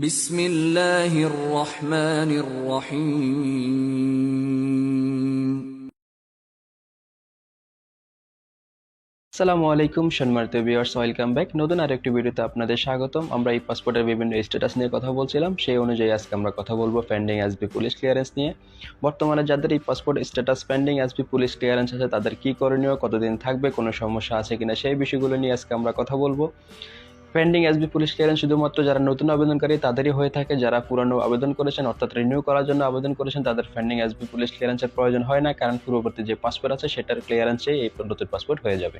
বিসমিল্লাহির রহমানির রহিম। সালামু আলাইকুম, সম্মানিত ভিউয়ার্স ওয়েলকাম ব্যাক নতুন আর একটি ভিডিওতে আপনাদের স্বাগতম। আমরা এই পাসপোর্টের বিভিন্ন স্ট্যাটাস নিয়ে কথা বলছিলাম। সেই অনুযায়ী আজকে আমরা কথা বলব পেন্ডিং এসবি পুলিশ ক্লিয়ারেন্স নিয়ে। বর্তমানে যাদের এই passport status pending SB police clearance আছে, তাদের কী করণীয়, কতদিন থাকবে, কোনো সমস্যা আছে কিনা, সেই বিষয়গুলো নিয়ে আজকে আমরা কথা বলব। পেন্ডিং এসবি পুলিশ ক্লিয়ারেন্স শুধুমাত্র যারা নতুন আবেদনকারী, তাদেরই হয়ে থাকে। যারা পুরানো আবেদন করেছেন, অর্থাৎ রিনিউ করার জন্য আবেদন করেছেন, তাদের পেন্ডিং এসবি পুলিশ ক্লিয়ারেন্সের প্রয়োজন হয় না, কারণ পূর্ববর্তী যে পাসপোর্ট আছে, সেটার ক্লিয়ারেন্সেই এই নতুন পাসপোর্ট হয়ে যাবে।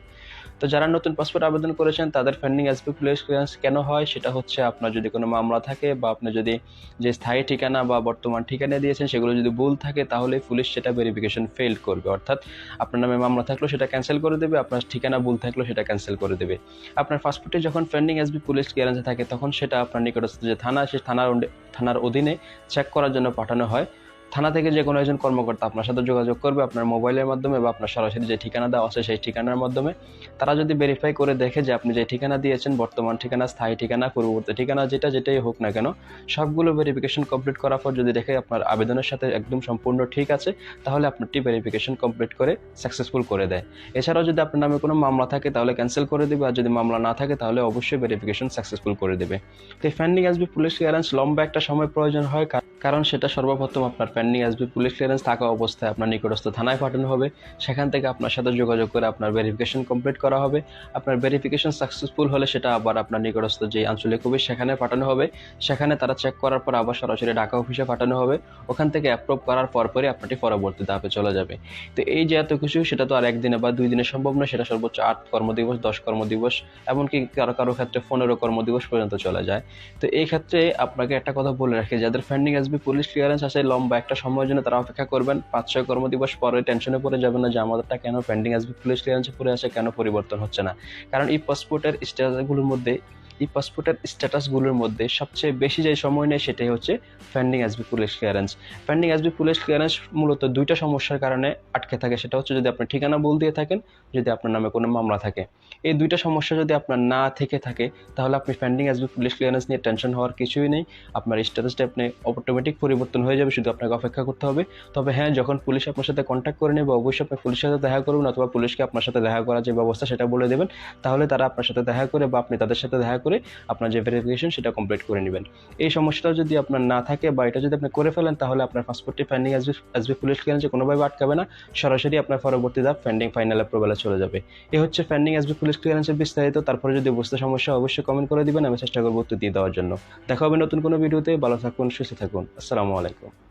তো যারা নতুন পাসপোর্ট আবেদন করেছেন, তাদের পেন্ডিং এসপি পুলিশ ক্লিয়ারেন্স কেন হয়? সেটা হচ্ছে আপনার যদি কোনো মামলা থাকে বা আপনি যদি যে স্থায়ী ঠিকানা বা বর্তমান ঠিকানা দিয়েছেন, সেগুলো যদি ভুল থাকে, তাহলে পুলিশ সেটা ভেরিফিকেশন ফেল করবে। অর্থাৎ আপনার নামে মামলা থাকলেও সেটা ক্যান্সেল করে দেবে, আপনার ঠিকানা ভুল থাকলেও সেটা ক্যান্সেল করে দেবে। আপনার পাসপোর্টে যখন পেন্ডিং এসবি পুলিশ ক্লিয়ারেন্সে থাকে, তখন সেটা আপনার নিকটস্থ যে থানা, সে থানার থানার অধীনে চেক করার জন্য পাঠানো হয়। থানা থেকে যে কোনো একজন কর্মকর্তা আপনার সাথে যোগাযোগ করবে, আপনার মোবাইলের মাধ্যমে বা আপনার সরাসরি যে ঠিকানা দেওয়া আছে সেই ঠিকানার মাধ্যমে, তারা যদি ভেরিফাই করে দেখে যে আপনি যে ঠিকানা দিয়েছেন, বর্তমান ঠিকানা, স্থায়ী ঠিকানা, পূর্ববর্তী ঠিকানা, যেটা যেটাই হোক না কেন, সবগুলো ভেরিফিকেশন কমপ্লিট করার পর যদি দেখে আপনার আবেদনের সাথে একদম সম্পূর্ণ ঠিক আছে, তাহলে আপনারটি ভেরিফিকেশন কমপ্লিট করে সাকসেসফুল করে দেয়। এছাড়াও যদি আপনার নামে কোনো মামলা থাকে, তাহলে ক্যান্সেল করে দেবে, আর যদি মামলা না থাকে, তাহলে অবশ্যই ভেরিফিকেশন সাকসেসফুল করে দেবে। তো ফ্যান্ডিং আসবি পুলিশ ক্লিয়ারেন্স লম্বা একটা সময় প্রয়োজন হয় কারণ সেটা সর্বপ্রথম আপনার পেন্ডিং আসবে পুলিশ ক্লিয়ারেন্স থাকা অবস্থায় আপনার নিকটস্থ থানায় পাঠানো হবে। সেখান থেকে আপনার সাথে যোগাযোগ করে আপনার ভেরিফিকেশন কমপ্লিট করা হবে। আপনার ভেরিফিকেশন সাকসেসফুল হলে সেটা আবার আপনার নিকটস্থ যে আঞ্চলিক অফিস সেখানে পাঠানো হবে। সেখানে তারা চেক করার পর আবার সরাসরি ঢাকা অফিসে পাঠানো হবে। ওখান থেকে অ্যাপ্রুভ করার পর পরই আপনারটি পরবর্তী ধাপে চলে যাবে। তো এই যে এত কিছু, সেটা তো আর একদিনে বা দুই দিনে সম্ভব নয়, সেটা সর্বোচ্চ আট কর্মদিবস, দশ কর্মদিবস, এমনকি কারও কারও ক্ষেত্রে পনেরো কর্মদিবস পর্যন্ত চলে যায়। তো এই ক্ষেত্রে আপনাকে একটা কথা বলে রাখি, যাদের ফ্যান্ডিং আসবে পুলিশ ক্লিয়ারেন্স আছে, লম্বা একটা সময়ের জন্য তারা অপেক্ষা করবেন। পাঁচ ছয় কর্মদিবস পরে টেনশনে পড়ে যাবেন না যে আমাদেরটা কেন পেন্ডিং আসবে পুলিশ ক্লিয়ারেন্সে পড়ে আসে কেন পরিবর্তন হচ্ছে না। কারণ এই পাসপোর্টের স্ট্যাটাসগুলোর মধ্যে এই পাসপোর্টের স্ট্যাটাসগুলোর মধ্যে সবচেয়ে বেশি যে সময় নেয় সেটাই হচ্ছে ফ্যান্ডিং আসবি পুলিশ ক্লিয়ারেন্স ফ্যান্ডিং আসবি পুলিশ ক্লিয়ারেন্স মূলত দুইটা সমস্যার কারণে আটকে থাকে। সেটা হচ্ছে যদি আপনি ঠিকানা ভুল দিয়ে থাকেন, যদি আপনার নামে কোনো মামলা থাকে। এই দুইটা সমস্যা যদি আপনার না থেকে থাকে, তাহলে আপনি ফ্যান্ডিং আসবি পুলিশ ক্লিয়ারেন্স নিয়ে টেনশন হওয়ার কিছুই নেই। আপনার স্ট্যাটাসটা আপনি অটোমেটিক পরিবর্তন হয়ে যাবে, শুধু আপনাকে অপেক্ষা করতে হবে। তবে হ্যাঁ যখন পুলিশ আপনার সাথে কন্ট্যাক্ট করে নেবে, অবশ্যই আপনি পুলিশের সাথে দেখা করুন, অথবা পুলিশকে আপনার সাথে দেখা করার যে ব্যবস্থা সেটা বলে দেবেন। তাহলে তারা আপনার সাথে দেখা করে বা আপনি তাদের সাথে দেখা করে আপনার যে ভেরিফিকেশন সেটা কমপ্লিট করে নেবেন। এই সমস্যাটা যদি আপনার না থাকে বা এটা যদি আপনি করে ফেলেন, তাহলে আপনার পাসপোর্টটি ফাইন্ডিং আসবে আসবে পুলিশ ক্লিয়ারেন্সে কোনোভাবে আটকাবে না। সরাসরি আপনার পরবর্তী ধাপ ফ্যান্ডিং ফাইনাল অ্যাপ্রুভালে চলে যাবে। এ হচ্ছে ফ্যান্ডিং আসবে পুলিশ ক্লিয়ারেন্সের বিস্তারিত। তারপরে যদি বুঝতে সমস্যা অবশ্যই কমেন্ট করে দিবেন। আমি চেষ্টা করব উত্তর দিয়ে দেওয়ার জন্য। দেখা হবে নতুন কোনো ভিডিওতে ভালো থাকুন, সুস্থ থাকুন। আসসালামু আলাইকুম।